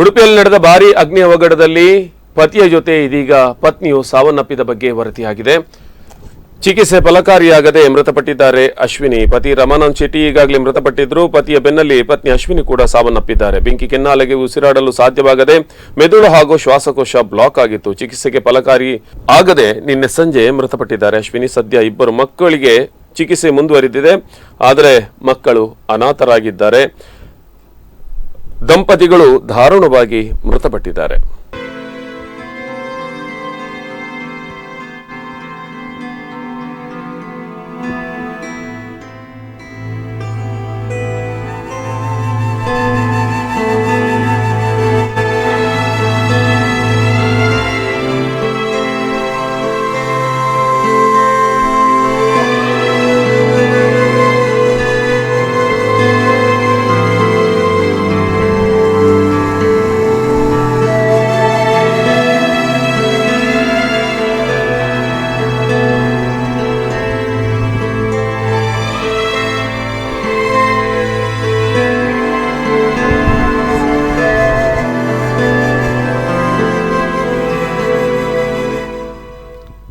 ಉಡುಪಿಯಲ್ಲಿ ನಡೆದ ಭಾರಿ ಅಗ್ನಿ ಅವಘಡದಲ್ಲಿ ಪತಿಯ ಜೊತೆ ಇದೀಗ ಪತ್ನಿಯು ಸಾವನ್ನಪ್ಪಿದ ಬಗ್ಗೆ ವರದಿಯಾಗಿದೆ. ಚಿಕಿತ್ಸೆ ಫಲಕಾರಿಯಾಗದೆ ಮೃತಪಟ್ಟಿದ್ದಾರೆ ಅಶ್ವಿನಿ. ಪತಿ ರಮಾನಂದ್ ಶೆಟ್ಟಿ ಈಗಾಗಲೇ ಮೃತಪಟ್ಟಿದ್ರು ಪತಿಯ ಬೆನ್ನಲ್ಲಿ ಪತ್ನಿ ಅಶ್ವಿನಿ ಕೂಡ ಸಾವನ್ನಪ್ಪಿದ್ದಾರೆ. ಬೆಂಕಿ ಕೆನ್ನಾಲೆಗೆ ಉಸಿರಾಡಲು ಸಾಧ್ಯವಾಗದೆ ಮೆದುಳು ಹಾಗೂ ಶ್ವಾಸಕೋಶ ಬ್ಲಾಕ್ ಆಗಿತ್ತು. ಚಿಕಿತ್ಸೆಗೆ ಫಲಕಾರಿ ಆಗದೆ ನಿನ್ನೆ ಸಂಜೆ ಮೃತಪಟ್ಟಿದ್ದಾರೆ ಅಶ್ವಿನಿ. ಸದ್ಯ ಇಬ್ಬರು ಮಕ್ಕಳಿಗೆ ಚಿಕಿತ್ಸೆ ಮುಂದುವರಿದಿದೆ. ಆದರೆ ಮಕ್ಕಳು ಅನಾಥರಾಗಿದ್ದಾರೆ. ದಂಪತಿಗಳು ದಾರುಣವಾಗಿ ಮೃತಪಟ್ಟಿದ್ದಾರೆ.